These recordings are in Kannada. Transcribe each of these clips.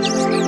Música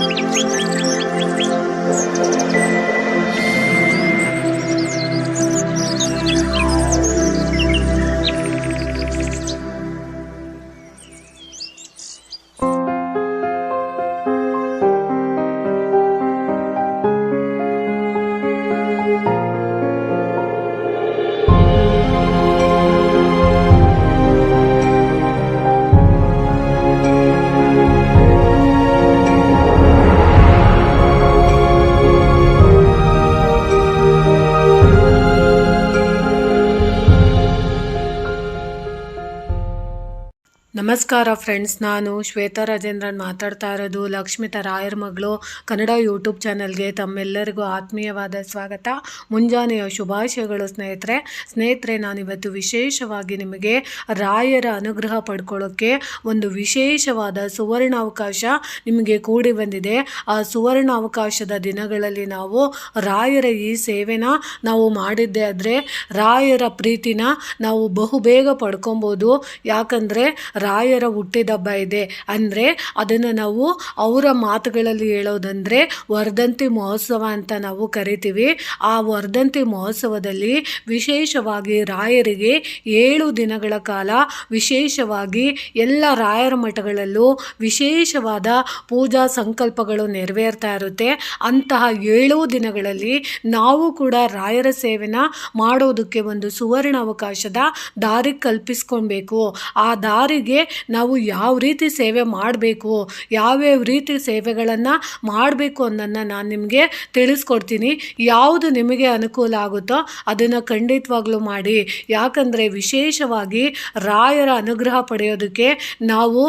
ನಮಸ್ಕಾರ ಫ್ರೆಂಡ್ಸ್, ನಾನು ಶ್ವೇತಾ ರಾಜೇಂದ್ರನ್ ಮಾತಾಡ್ತಾ ಇರೋದು. ಲಕ್ಷ್ಮಿತಾ ರಾಯರ್ ಮಗಳು, ಕನ್ನಡ ಯೂಟ್ಯೂಬ್ ಚಾನಲ್ಗೆ ತಮ್ಮೆಲ್ಲರಿಗೂ ಆತ್ಮೀಯವಾದ ಸ್ವಾಗತ. ಮುಂಜಾನೆಯ ಶುಭಾಶಯಗಳು ಸ್ನೇಹಿತರೆ. ಸ್ನೇಹಿತರೆ, ನಾನಿವತ್ತು ವಿಶೇಷವಾಗಿ ನಿಮಗೆ ರಾಯರ ಅನುಗ್ರಹ ಪಡ್ಕೊಳ್ಳೋಕ್ಕೆ ಒಂದು ವಿಶೇಷವಾದ ಸುವರ್ಣಾವಕಾಶ ನಿಮಗೆ ಕೂಡಿ ಬಂದಿದೆ. ಆ ಸುವರ್ಣಾವಕಾಶದ ದಿನಗಳಲ್ಲಿ ನಾವು ರಾಯರ ಈ ಸೇವೆನ ನಾವು ಮಾಡಿದ್ದೆ ಆದರೆ, ರಾಯರ ಪ್ರೀತಿನ ನಾವು ಬಹುಬೇಗ ಪಡ್ಕೊಬೋದು. ಯಾಕಂದರೆ ರಾಯರ ಹುಟ್ಟಿದಬ್ಬ ಇದೆ ಅಂದರೆ ಅದನ್ನು ನಾವು ಅವರ ಮಾತುಗಳಲ್ಲಿ ಹೇಳೋದಂದರೆ ವರ್ಧಂತಿ ಮಹೋತ್ಸವ ಅಂತ ನಾವು ಕರಿತೀವಿ. ಆ ವರ್ಧಂತಿ ಮಹೋತ್ಸವದಲ್ಲಿ ವಿಶೇಷವಾಗಿ ರಾಯರಿಗೆ ಏಳು ದಿನಗಳ ಕಾಲ ವಿಶೇಷವಾಗಿ ಎಲ್ಲ ರಾಯರ ಮಠಗಳಲ್ಲೂ ವಿಶೇಷವಾದ ಪೂಜಾ ಸಂಕಲ್ಪಗಳು ನೆರವೇರ್ತಾ ಇರುತ್ತೆ. ಅಂತಹ ಏಳು ದಿನಗಳಲ್ಲಿ ನಾವು ಕೂಡ ರಾಯರ ಸೇವೆನ ಮಾಡೋದಕ್ಕೆ ಒಂದು ಸುವರ್ಣ ಅವಕಾಶದ ದಾರಿ ಕಲ್ಪಿಸ್ಕೊಳ್ಬೇಕು. ಆ ದಾರಿಗೆ ನಾವು ಯಾವ ರೀತಿ ಸೇವೆ ಮಾಡಬೇಕು, ಯಾವ್ಯಾವ ರೀತಿ ಸೇವೆಗಳನ್ನು ಮಾಡಬೇಕು ಅನ್ನೋದನ್ನು ನಾನು ನಿಮಗೆ ತಿಳಿಸ್ಕೊಡ್ತೀನಿ. ಯಾವುದು ನಿಮಗೆ ಅನುಕೂಲ ಆಗುತ್ತೋ ಅದನ್ನು ಖಂಡಿತವಾಗ್ಲೂ ಮಾಡಿ. ಯಾಕಂದರೆ ವಿಶೇಷವಾಗಿ ರಾಯರ ಅನುಗ್ರಹ ಪಡೆಯೋದಕ್ಕೆ ನಾವು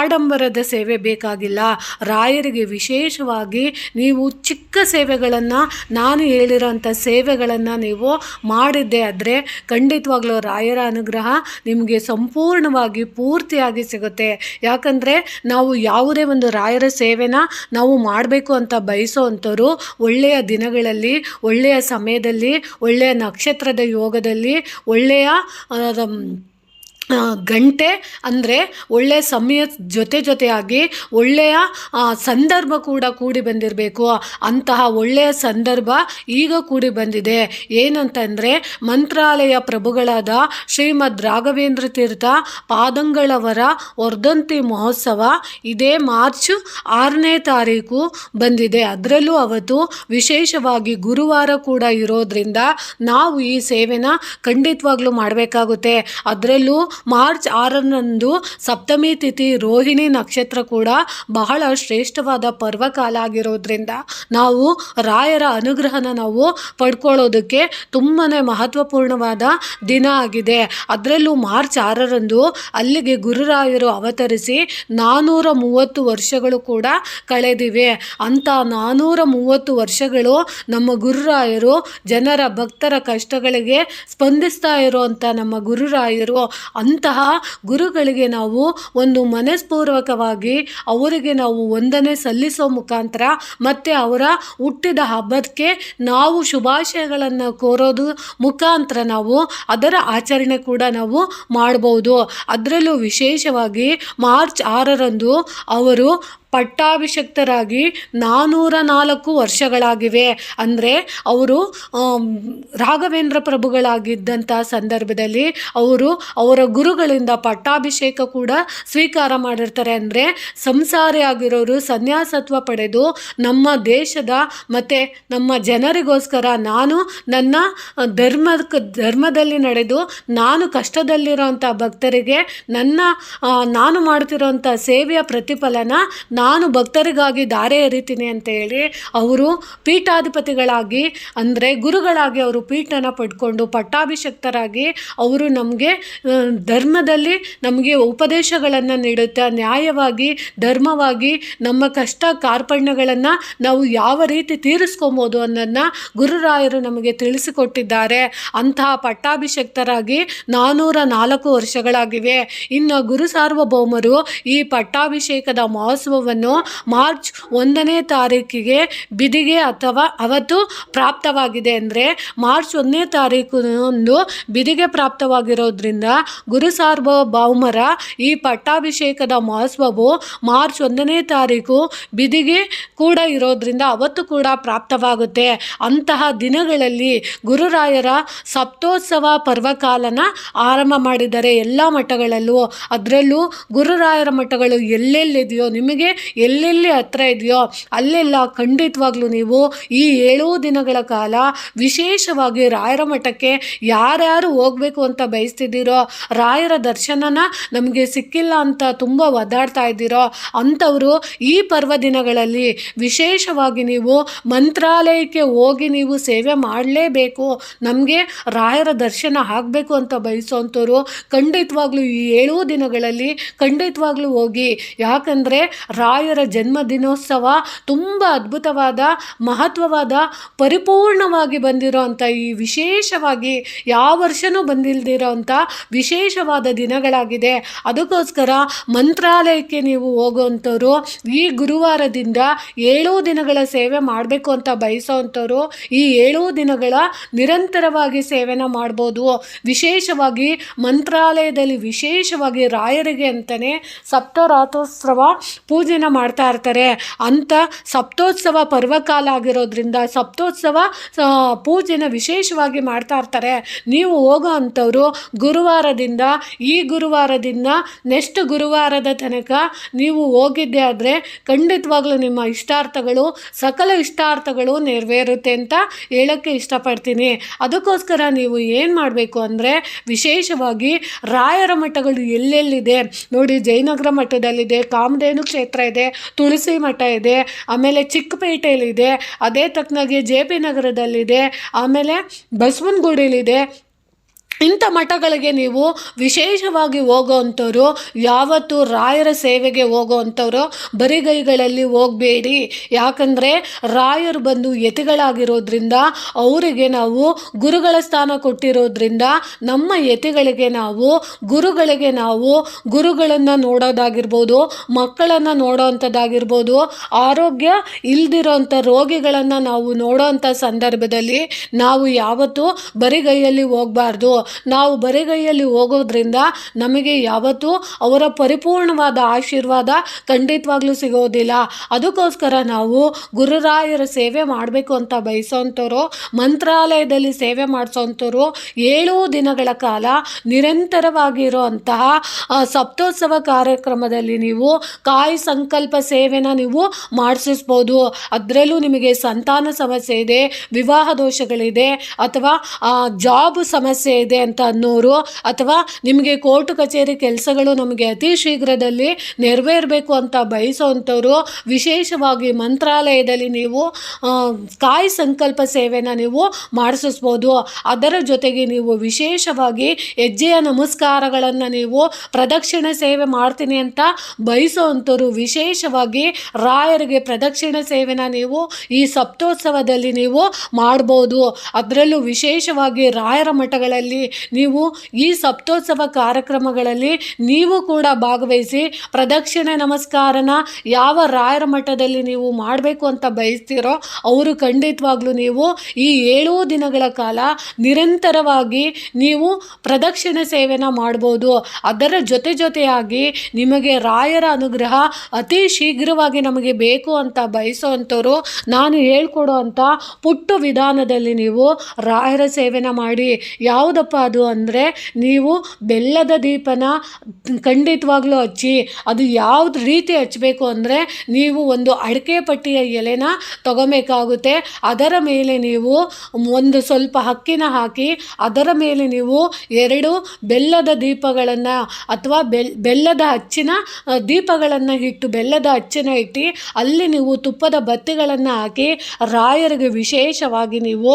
ಆಡಂಬರದ ಸೇವೆ ಬೇಕಾಗಿಲ್ಲ. ರಾಯರಿಗೆ ವಿಶೇಷವಾಗಿ ನೀವು ಚಿಕ್ಕ ಸೇವೆಗಳನ್ನು, ನಾನು ಹೇಳಿರೋಂಥ ಸೇವೆಗಳನ್ನು ನೀವು ಮಾಡಿದ್ದೆ ಆದರೆ ಖಂಡಿತವಾಗ್ಲೂ ರಾಯರ ಅನುಗ್ರಹ ನಿಮಗೆ ಸಂಪೂರ್ಣವಾಗಿ ಪೂರ್ತಿಯಾಗಿ ಸಿಗುತ್ತೆ. ಯಾಕಂದರೆ ನಾವು ಯಾವುದೇ ಒಂದು ರಾಯರ ಸೇವೆನ ನಾವು ಮಾಡಬೇಕು ಅಂತ ಬಯಸೋ ಅಂಥವ್ರು ಒಳ್ಳೆಯ ದಿನಗಳಲ್ಲಿ, ಒಳ್ಳೆಯ ಸಮಯದಲ್ಲಿ, ಒಳ್ಳೆಯ ನಕ್ಷತ್ರದ ಯೋಗದಲ್ಲಿ, ಒಳ್ಳೆಯ ಗಂಟೆ ಅಂದರೆ ಒಳ್ಳೆಯ ಸಮಯ ಜೊತೆ ಜೊತೆಯಾಗಿ ಒಳ್ಳೆಯ ಸಂದರ್ಭ ಕೂಡ ಕೂಡಿ ಬಂದಿರಬೇಕು. ಅಂತಹ ಒಳ್ಳೆಯ ಸಂದರ್ಭ ಈಗ ಕೂಡಿ ಬಂದಿದೆ. ಏನಂತಂದರೆ ಮಂತ್ರಾಲಯ ಪ್ರಭುಗಳಾದ ಶ್ರೀಮದ್ ರಾಘವೇಂದ್ರ ತೀರ್ಥ ಪಾದಂಗಳವರ ವರ್ಧಂತಿ ಮಹೋತ್ಸವ ಇದೇ ಮಾರ್ಚ್ ಆರನೇ ತಾರೀಕು ಬಂದಿದೆ. ಅದರಲ್ಲೂ ಅವತ್ತು ವಿಶೇಷವಾಗಿ ಗುರುವಾರ ಕೂಡ ಇರೋದ್ರಿಂದ ನಾವು ಈ ಸೇವೆನ ಖಂಡಿತವಾಗ್ಲೂ ಮಾಡಬೇಕಾಗುತ್ತೆ. ಅದರಲ್ಲೂ ಮಾರ್ಚ್ ಆರರಂದು ಸಪ್ತಮಿ ತಿಥಿ ರೋಹಿಣಿ ನಕ್ಷತ್ರ ಕೂಡ ಬಹಳ ಶ್ರೇಷ್ಠವಾದ ಪರ್ವಕಾಲ ಆಗಿರೋದ್ರಿಂದ ನಾವು ರಾಯರ ಅನುಗ್ರಹನ ನಾವು ಪಡ್ಕೊಳ್ಳೋದಕ್ಕೆ ತುಂಬಾ ಮಹತ್ವಪೂರ್ಣವಾದ ದಿನ ಆಗಿದೆ. ಅದರಲ್ಲೂ ಮಾರ್ಚ್ ಆರರಂದು ಅಲ್ಲಿಗೆ ಗುರುರಾಯರು ಅವತರಿಸಿ ನಾನ್ನೂರ ಮೂವತ್ತು ವರ್ಷಗಳು ಕೂಡ ಕಳೆದಿವೆ. ಅಂಥ ನಾನ್ನೂರ ಮೂವತ್ತು ವರ್ಷಗಳು ನಮ್ಮ ಗುರುರಾಯರು ಜನರ ಭಕ್ತರ ಕಷ್ಟಗಳಿಗೆ ಸ್ಪಂದಿಸ್ತಾ ಇರುವಂಥ ನಮ್ಮ ಗುರುರಾಯರು ಅಂತಹ ಗುರುಗಳಿಗೆ ನಾವು ಒಂದು ಮನಸ್ಪೂರ್ವಕವಾಗಿ ಅವರಿಗೆ ನಾವು ವಂದನೆ ಸಲ್ಲಿಸೋ ಮುಖಾಂತರ ಮತ್ತು ಅವರ ಹುಟ್ಟಿದ ಹಬ್ಬಕ್ಕೆ ನಾವು ಶುಭಾಶಯಗಳನ್ನು ಕೋರೋದು ಮುಖಾಂತರ ನಾವು ಅದರ ಆಚರಣೆ ಕೂಡ ನಾವು ಮಾಡ್ಬೋದು. ಅದರಲ್ಲೂ ವಿಶೇಷವಾಗಿ ಮಾರ್ಚ್ ಆರರಂದು ಅವರು ಪಟ್ಟಾಭಿಷಕ್ತರಾಗಿ ನಾನ್ನೂರ ನಾಲ್ಕು ವರ್ಷಗಳಾಗಿವೆ. ಅಂದರೆ ಅವರು ರಾಘವೇಂದ್ರ ಪ್ರಭುಗಳಾಗಿದ್ದಂಥ ಸಂದರ್ಭದಲ್ಲಿ ಅವರು ಅವರ ಗುರುಗಳಿಂದ ಪಟ್ಟಾಭಿಷೇಕ ಕೂಡ ಸ್ವೀಕಾರ ಮಾಡಿರ್ತಾರೆ. ಅಂದರೆ ಸಂಸಾರಿ ಆಗಿರೋರು ಸನ್ಯಾಸತ್ವ ಪಡೆದು ನಮ್ಮ ದೇಶದ ಮತ್ತು ನಮ್ಮ ಜನರಿಗೋಸ್ಕರ ನಾನು ನನ್ನ ಧರ್ಮ ಧರ್ಮದಲ್ಲಿ ನಡೆದು ನಾನು ಕಷ್ಟದಲ್ಲಿರೋಂಥ ಭಕ್ತರಿಗೆ ನನ್ನ ನಾನು ಮಾಡ್ತಿರೋಂಥ ಸೇವೆಯ ಪ್ರತಿಫಲನ ನಾನು ಭಕ್ತರಿಗಾಗಿ ದಾರೆ ಎರಿತೀನಿ ಅಂತ ಹೇಳಿ ಅವರು ಪೀಠಾಧಿಪತಿಗಳಾಗಿ, ಅಂದರೆ ಗುರುಗಳಾಗಿ ಅವರು ಪೀಠನ ಪಡ್ಕೊಂಡು ಪಟ್ಟಾಭಿಷಕ್ತರಾಗಿ ಅವರು ನಮಗೆ ಧರ್ಮದಲ್ಲಿ ನಮಗೆ ಉಪದೇಶಗಳನ್ನು ನೀಡುತ್ತಾ, ನ್ಯಾಯವಾಗಿ, ಧರ್ಮವಾಗಿ ನಮ್ಮ ಕಷ್ಟ ಕಾರ್ಪಣ್ಯಗಳನ್ನು ನಾವು ಯಾವ ರೀತಿ ತೀರಿಸ್ಕೊಬೋದು ಅನ್ನೋದನ್ನು ಗುರುರಾಯರು ನಮಗೆ ತಿಳಿಸಿಕೊಟ್ಟಿದ್ದಾರೆ. ಅಂತಹ ಪಟ್ಟಾಭಿಷಕ್ತರಾಗಿ ನಾನ್ನೂರ ನಾಲ್ಕು ವರ್ಷಗಳಾಗಿವೆ. ಇನ್ನು ಗುರು ಸಾರ್ವಭೌಮರು ಈ ಪಟ್ಟಾಭಿಷೇಕದ ಮಹೋತ್ಸವವನ್ನು ದಾನವನ್ನು ಮಾರ್ಚ್ ಒಂದನೇ ತಾರೀಕಿಗೆ ಬಿದಿಗೆ ಅಥವಾ ಅವತ್ತು ಪ್ರಾಪ್ತವಾಗಿದೆ ಅಂದರೆ ಮಾರ್ಚ್ ಒಂದನೇ ತಾರೀಕು ಒಂದು ಬಿದಿಗೆ ಪ್ರಾಪ್ತವಾಗಿರೋದ್ರಿಂದ ಗುರು ಸಾರ್ವಭೌಮರ ಈ ಪಟ್ಟಾಭಿಷೇಕದ ಮಹೋತ್ಸವವು ಮಾರ್ಚ್ ಒಂದನೇ ತಾರೀಕು ಬಿದಿಗೆ ಕೂಡ ಇರೋದ್ರಿಂದ ಅವತ್ತು ಕೂಡ ಪ್ರಾಪ್ತವಾಗುತ್ತೆ. ಅಂತಹ ದಿನಗಳಲ್ಲಿ ಗುರುರಾಯರ ಸಪ್ತೋತ್ಸವ ಪರ್ವಕಾಲನ ಆರಂಭ ಮಾಡಿದ್ದಾರೆ ಎಲ್ಲ ಮಠಗಳಲ್ಲೂ, ಅದರಲ್ಲೂ ಗುರುರಾಯರ ಮಠಗಳು ಎಲ್ಲೆಲ್ಲಿದೆಯೋ ನಿಮಗೆ ಎಲ್ಲೆಲ್ಲಿ ಹತ್ರ ಇದೆಯೋ ಅಲ್ಲೆಲ್ಲ ಖಂಡಿತವಾಗ್ಲೂ ನೀವು ಈ ಏಳು ದಿನಗಳ ಕಾಲ ವಿಶೇಷವಾಗಿ ರಾಯರ ಮಠಕ್ಕೆ ಯಾರ್ಯಾರು ಹೋಗಬೇಕು ಅಂತ ಬಯಸ್ತಿದ್ದೀರೋ, ರಾಯರ ದರ್ಶನನ ನಮಗೆ ಸಿಕ್ಕಿಲ್ಲ ಅಂತ ತುಂಬ ಒದ್ದಾಡ್ತಾ ಇದ್ದೀರೋ, ಅಂಥವರು ಈ ಪರ್ವ ದಿನಗಳಲ್ಲಿ ವಿಶೇಷವಾಗಿ ನೀವು ಮಂತ್ರಾಲಯಕ್ಕೆ ಹೋಗಿ ನೀವು ಸೇವೆ ಮಾಡಲೇಬೇಕು, ನಮಗೆ ರಾಯರ ದರ್ಶನ ಆಗಬೇಕು ಅಂತ ಬಯಸೋಂಥವ್ರು ಖಂಡಿತವಾಗ್ಲೂ ಈ ಏಳು ದಿನಗಳಲ್ಲಿ ಖಂಡಿತವಾಗ್ಲೂ ಹೋಗಿ. ಯಾಕಂದರೆ ರಾಯರ ಜನ್ಮ ದಿನೋತ್ಸವ ತುಂಬ ಅದ್ಭುತವಾದ, ಮಹತ್ವವಾದ, ಪರಿಪೂರ್ಣವಾಗಿ ಬಂದಿರೋ ಅಂಥ ಈ ವಿಶೇಷವಾಗಿ ಯಾವ ವರ್ಷನೂ ಬಂದಿಲ್ದಿರೋ ಅಂಥ ವಿಶೇಷವಾದ ದಿನಗಳಾಗಿದೆ. ಅದಕ್ಕೋಸ್ಕರ ಮಂತ್ರಾಲಯಕ್ಕೆ ನೀವು ಹೋಗುವಂಥವ್ರು, ಈ ಗುರುವಾರದಿಂದ ಏಳು ದಿನಗಳ ಸೇವೆ ಮಾಡಬೇಕು ಅಂತ ಬಯಸೋವಂಥವ್ರು ಈ ಏಳು ದಿನಗಳ ನಿರಂತರವಾಗಿ ಸೇವೆನ ಮಾಡ್ಬೋದು. ವಿಶೇಷವಾಗಿ ಮಂತ್ರಾಲಯದಲ್ಲಿ ವಿಶೇಷವಾಗಿ ರಾಯರಿಗೆ ಅಂತಲೇ ಸಪ್ತರಾತ್ರೋತ್ಸವ ಪೂಜೆನ ಮಾಡ್ತಾ ಇರ್ತಾರೆ. ಅಂತ ಸಪ್ತೋತ್ಸವ ಪರ್ವಕಾಲ ಆಗಿರೋದ್ರಿಂದ ಸಪ್ತೋತ್ಸವ ಪೂಜೆನ ವಿಶೇಷವಾಗಿ ಮಾಡ್ತಾ ಇರ್ತಾರೆ. ನೀವು ಹೋಗೋ ಅಂಥವರು ಗುರುವಾರದಿಂದ ಈ ಗುರುವಾರದಿಂದ ನೆಕ್ಸ್ಟ್ ಗುರುವಾರದ ತನಕ ನೀವು ಹೋಗಿದ್ದೆ ಆದರೆ ಖಂಡಿತವಾಗ್ಲೂ ನಿಮ್ಮ ಇಷ್ಟಾರ್ಥಗಳು, ಸಕಲ ಇಷ್ಟಾರ್ಥಗಳು ನೆರವೇರುತ್ತೆ ಅಂತ ಹೇಳೋಕ್ಕೆ ಇಷ್ಟಪಡ್ತೀನಿ. ಅದಕ್ಕೋಸ್ಕರ ನೀವು ಏನು ಮಾಡಬೇಕು ಅಂದರೆ ವಿಶೇಷವಾಗಿ ರಾಯರ ಮಠಗಳು ಎಲ್ಲೆಲ್ಲಿದೆ? ನೋಡಿ ಜಯನಗರ ಮಠದಲ್ಲಿದೆ, ಕಾಮಧೇನು ಕ್ಷೇತ್ರ ಇದೆ ತುಳಸಿ ಮಠ ಇದೆ ಆಮೇಲೆ ಚಿಕ್ಕಪೇಟೆಯಲ್ಲಿದೆ ಅದೇ ತಕ್ಕನಾಗಿ ಜೆ ಪಿ ನಗರದಲ್ಲಿದೆ ಆಮೇಲೆ ಬಸವನಗುಡಿಲಿದೆ ಇಂಥ ಮಠಗಳಿಗೆ ನೀವು ವಿಶೇಷವಾಗಿ ಹೋಗೋವಂಥವ್ರು ಯಾವತ್ತು ರಾಯರ ಸೇವೆಗೆ ಹೋಗೋವಂಥವ್ರು ಬರಿಗೈಗಳಲ್ಲಿ ಹೋಗಬೇಡಿ. ಯಾಕಂದರೆ ರಾಯರು ಬಂದು ಯತಿಗಳಾಗಿರೋದ್ರಿಂದ, ಅವರಿಗೆ ನಾವು ಗುರುಗಳ ಸ್ಥಾನ ಕೊಟ್ಟಿರೋದ್ರಿಂದ, ನಮ್ಮ ಯತಿಗಳಿಗೆ ನಾವು, ಗುರುಗಳಿಗೆ ನಾವು ಗುರುಗಳನ್ನು ನೋಡೋದಾಗಿರ್ಬೋದು, ಮಕ್ಕಳನ್ನು ನೋಡೋವಂಥದ್ದಾಗಿರ್ಬೋದು ಆರೋಗ್ಯ ಇಲ್ದಿರೋಂಥ ರೋಗಿಗಳನ್ನು ನಾವು ನೋಡೋವಂಥ ಸಂದರ್ಭದಲ್ಲಿ ನಾವು ಯಾವತ್ತೂ ಬರಿಗೈಯಲ್ಲಿ ಹೋಗಬಾರ್ದು. ನಾವು ಬರಿಗೈಯಲ್ಲಿ ಹೋಗೋದ್ರಿಂದ ನಮಗೆ ಯಾವತ್ತೂ ಅವರ ಪರಿಪೂರ್ಣವಾದ ಆಶೀರ್ವಾದ ಖಂಡಿತವಾಗ್ಲೂ ಸಿಗೋದಿಲ್ಲ. ಅದಕ್ಕೋಸ್ಕರ ನಾವು ಗುರುರಾಯರ ಸೇವೆ ಮಾಡಬೇಕು ಅಂತ ಬಯಸೋಂಥವ್ರು, ಮಂತ್ರಾಲಯದಲ್ಲಿ ಸೇವೆ ಮಾಡಿಸೋಂಥವ್ರು ಏಳು ದಿನಗಳ ಕಾಲ ನಿರಂತರವಾಗಿರೋ ಅಂತಹ ಸಪ್ತೋತ್ಸವ ಕಾರ್ಯಕ್ರಮದಲ್ಲಿ ನೀವು ಕಾಯಿ ಸಂಕಲ್ಪ ಸೇವೆನ ನೀವು ಮಾಡಿಸಿಸ್ಬೋದು. ಅದರಲ್ಲೂ ನಿಮಗೆ ಸಂತಾನ ಸಮಸ್ಯೆ ಇದೆ, ವಿವಾಹ ದೋಷಗಳಿದೆ, ಅಥವಾ ಜಾಬ್ ಸಮಸ್ಯೆ ಇದೆ. ಅಂತ ಅನ್ನೋರು ಅಥವಾ ನಿಮಗೆ ಕೋರ್ಟ್ ಕಚೇರಿ ಕೆಲಸಗಳು ನಮಗೆ ಅತಿ ಶೀಘ್ರದಲ್ಲಿ ನೆರವೇರಬೇಕು ಅಂತ ಬಯಸೋವಂಥವ್ರು, ವಿಶೇಷವಾಗಿ ಮಂತ್ರಾಲಯದಲ್ಲಿ ನೀವು ಕಾಯಿ ಸಂಕಲ್ಪ ಸೇವೆನ ನೀವು ಮಾಡಿಸಿಸ್ಬೋದು ಅದರ ಜೊತೆಗೆ ನೀವು ವಿಶೇಷವಾಗಿ ಹೆಜ್ಜೆಯ ನಮಸ್ಕಾರಗಳನ್ನು ನೀವು ಪ್ರದಕ್ಷಿಣೆ ಸೇವೆ ಮಾಡ್ತೀನಿ ಅಂತ ಬಯಸೋವಂಥವ್ರು, ವಿಶೇಷವಾಗಿ ರಾಯರಿಗೆ ಪ್ರದಕ್ಷಿಣೆ ಸೇವೆನ ನೀವು ಈ ಸಪ್ತೋತ್ಸವದಲ್ಲಿ ನೀವು ಮಾಡ್ಬೋದು. ಅದರಲ್ಲೂ ವಿಶೇಷವಾಗಿ ರಾಯರ ಮಠಗಳಲ್ಲಿ ನೀವು ಈ ಸಪ್ತೋತ್ಸವ ಕಾರ್ಯಕ್ರಮಗಳಲ್ಲಿ ನೀವು ಕೂಡ ಭಾಗವಹಿಸಿ ಪ್ರದಕ್ಷಿಣೆ ನಮಸ್ಕಾರನ ಯಾವ ರಾಯರ ಮಠದಲ್ಲಿ ನೀವು ಮಾಡಬೇಕು ಅಂತ ಬಯಸ್ತೀರೋ ಅವರು ಖಂಡಿತವಾಗ್ಲೂ ನೀವು ಈ ಏಳು ದಿನಗಳ ಕಾಲ ನಿರಂತರವಾಗಿ ನೀವು ಪ್ರದಕ್ಷಿಣೆ ಸೇವೆನ ಮಾಡ್ಬೋದು. ಅದರ ಜೊತೆ ಜೊತೆಯಾಗಿ ನಿಮಗೆ ರಾಯರ ಅನುಗ್ರಹ ಅತಿ ಶೀಘ್ರವಾಗಿ ನಮಗೆ ಬೇಕು ಅಂತ ಬಯಸುವಂಥವ್ರು ನಾನು ಹೇಳ್ಕೊಡೋ ಅಂಥ ಪುಟ್ಟ ವಿಧಾನದಲ್ಲಿ ನೀವು ರಾಯರ ಸೇವೆನ ಮಾಡಿ. ಯಾವುದಪ್ಪ ಅದು ಅಂದರೆ ನೀವು ಬೆಲ್ಲದ ದೀಪನ ಖಂಡಿತವಾಗ್ಲೂ ಹಚ್ಚಿ, ಅದು ಯಾವ ರೀತಿ ಹಚ್ಚಬೇಕು ಅಂದರೆ ನೀವು ಒಂದು ಅಡಿಕೆ ಪಟ್ಟಿಯ ಎಲೆನ ತಗೋಬೇಕಾಗುತ್ತೆ. ಅದರ ಮೇಲೆ ನೀವು ಒಂದು ಸ್ವಲ್ಪ ಹಕ್ಕಿನ ಹಾಕಿ, ಅದರ ಮೇಲೆ ನೀವು ಎರಡು ಬೆಲ್ಲದ ದೀಪಗಳನ್ನು ಅಥವಾ ಬೆಲ್, ಬೆಲ್ಲದ ಹಚ್ಚಿನ ದೀಪಗಳನ್ನು ಇಟ್ಟು ಬೆಲ್ಲದ ಹಚ್ಚಿನ ಇಟ್ಟು ಅಲ್ಲಿ ನೀವು ತುಪ್ಪದ ಬತ್ತಿಗಳನ್ನು ಹಾಕಿ, ರಾಯರಿಗೆ ವಿಶೇಷವಾಗಿ ನೀವು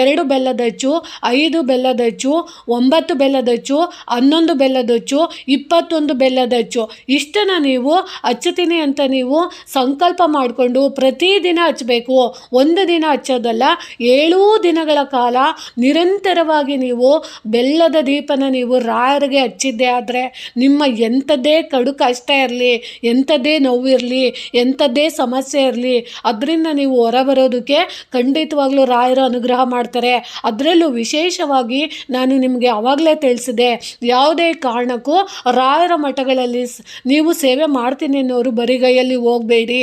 ಎರಡು ಬೆಲ್ಲದ ಹಚ್ಚು, ಐದು ಬೆಲ್ಲದ ಹಚ್ಚು ಒಂಬತ್ತು ಬೆಲ್ಲದಚ್ಚು, ಹನ್ನೊಂದು ಬೆಲ್ಲದಚ್ಚು, ಇಪ್ಪತ್ತೊಂದು ಬೆಲ್ಲದಚ್ಚು. ಇಷ್ಟನ್ನು ನೀವು ಹಚ್ಚುತ್ತೀನಿ ಅಂತ ನೀವು ಸಂಕಲ್ಪ ಮಾಡಿಕೊಂಡು ಪ್ರತಿದಿನ ಹಚ್ಚಬೇಕು. ಒಂದು ದಿನ ಹಚ್ಚೋದಲ್ಲ, ಏಳೂ ದಿನಗಳ ಕಾಲ ನಿರಂತರವಾಗಿ ನೀವು ಬೆಲ್ಲದ ದೀಪನ ನೀವು ರಾಯರಿಗೆ ಹಚ್ಚಿದ್ದೆ ಆದರೆ ನಿಮ್ಮ ಎಂಥದ್ದೇ ಕಡು ಕಷ್ಟ ಇರಲಿ, ಎಂಥದ್ದೇ ನೋವಿರಲಿ ಎಂಥದ್ದೇ ಸಮಸ್ಯೆ ಇರಲಿ, ಅದರಿಂದ ನೀವು ಹೊರಬರೋದಕ್ಕೆ ಖಂಡಿತವಾಗ್ಲೂ ರಾಯರು ಅನುಗ್ರಹ ಮಾಡ್ತಾರೆ. ಅದರಲ್ಲೂ ವಿಶೇಷವಾಗಿ ನಾನು ನಿಮಗೆ ಆವಾಗಲೇ ತಿಳಿಸಿದೆ, ಯಾವುದೇ ಕಾರಣಕ್ಕೂ ರಾಯರ ಮಠಗಳಲ್ಲಿ ನೀವು ಸೇವೆ ಮಾಡ್ತೀನಿ ಅನ್ನೋರು ಬರಿಗೈಯಲ್ಲಿ ಹೋಗಬೇಡಿ.